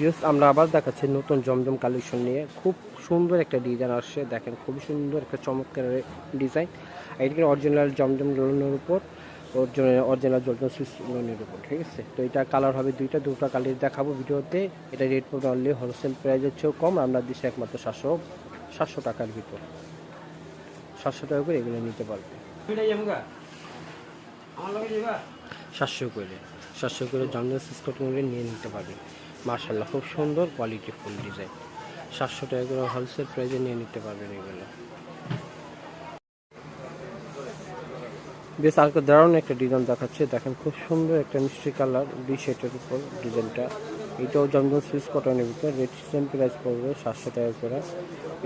Views আমরা আবার দেখাচ্ছি নতুন জমজম কালেকশন নিয়ে। খুব সুন্দর একটা ডিজাইন আসছে দেখেন খুব সুন্দর একটা চমৎকার ডিজাইন এটাকে অরিজিনাল জমজম লোনের উপর অরিজিনাল জমজম সুইচ লোনের উপর ঠিক আছে? তো এটা কালার হবে দুইটা দুটো কালার দেখাবো ভিডিওতে। এটা রেট পড়বে অনলি হোলসেল প্রাইসের চেয়েও কম আমরা দিচ্ছি একমাত্র সাতশো সাতশো টাকার ভিতর। সাতশো টাকা করে এগুলো নিতে পারবে। সাতশো করে সাতশো করে জমজম সুইচ নিয়ে নিতে পারবে। মার্শাল্লাহ খুব সুন্দর কোয়ালিটি ফুল ডিজাইন সাতশো টাকা করে হোলসেল প্রাইসে নিয়ে নিতে পারবেন এগুলো। বেশ আজকে দারুণ একটা ডিজাইন দেখাচ্ছে। দেখেন, খুব সুন্দর একটা মিষ্টি কালার ডি শেটের উপর ডিজাইনটা এটাও জমজম সুইচ কটনের ভিতর রেট সেম প্রাইস পড়বে সাতশো টাকা করে।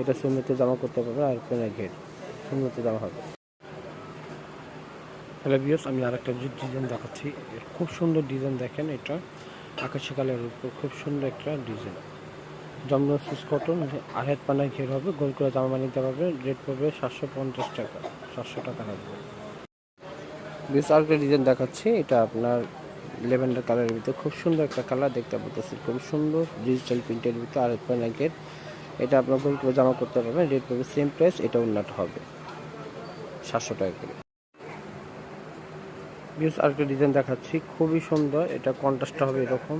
এটা সুন্দরতে জমা করতে পারবে আর পেনা ঘের। সুন্দরতে জমা হবে। হ্যালো বিয়স আমি আরেকটা ডিজাইন দেখাচ্ছি। খুব সুন্দর ডিজাইন দেখেন এটা। আকাশি কালারের উপর খুব সুন্দর একটা ডিজাইন। জমজম সুইচ কটন আড়াই পানায় ঘের হবে, গোল করে জামা নিতে পারবে, রেট পড়বে সাতশো পঞ্চাশ টাকা, সাতশো টাকা লাগবে বেশ আরেকটা ডিজাইন দেখাচ্ছি, এটা আপনার লেভেন্ডার কালারের ভিতরে খুব সুন্দর একটা কালার দেখতে পাচ্ছি খুব সুন্দর ডিজিটাল প্রিন্টের ভিতরে আড়াই পানায় ঘের। এটা আপনার গোল করে জামা করতে পারবেন, রেট পড়বে সেম প্রাইস এটা উন্নত হবে, সাতশো টাকা করে। বিউস আরেকটা ডিজাইন দেখাচ্ছি। খুবই সুন্দর। এটা কন্ট্রাস্টটা হবে এরকম।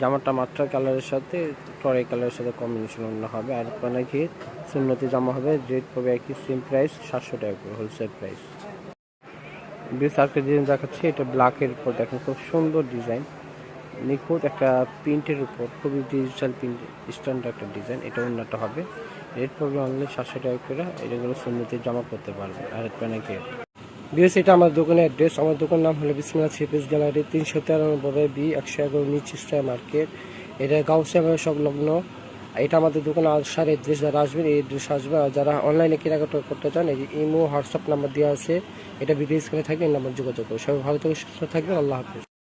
জামাটা মাত্রা কালারের সাথে টরে কালারের সাথে কম্বিনেশন অন্য হবে। আর নাকি সুন্নতি জামা হবে। রেট পড়বে একই সেম প্রাইস সাতশো টাকা করে হোলসেল প্রাইস বিউস আরেকটা ডিজাইন দেখাচ্ছি। এটা ব্ল্যাকের উপর দেখেন, খুব সুন্দর ডিজাইন নিখুঁত একটা প্রিন্টের উপর, খুবই ডিজিটাল প্রিন্ট স্ট্যান্ডার্ড একটা ডিজাইন এটা উন্নত হবে। রেট পড়বে অনলি সাতশো টাকা করে। এটাগুলো সুন্নতি জামা করতে পারবে আর নাকি বিএস এটা আমার দোকানের অ্যাড্রেস। আমার দোকান নাম হলো বিসমিল্লা সিপিস গ্যালারি, তিনশো তেরানব্বই বি, একশো এগারো নিচ স্টার মার্কেট। এটা গাউসিয়া সংলগ্ন। এটা আমাদের দোকানে আসার অ্যাড্রেস যারা আসবেন এই অ্যাড্রেস আসবে। আর যারা অনলাইনে কেনাকাটা করতে চান, এই যে ইমো, হোয়াটসঅ্যাপ নাম্বার দেওয়া আছে, এটা ভিডিও করে থাকবে এই নাম্বার যোগাযোগ করবে সবাই ভালো থেকে সুস্থ থাকবেন, আল্লাহ হাফিজ।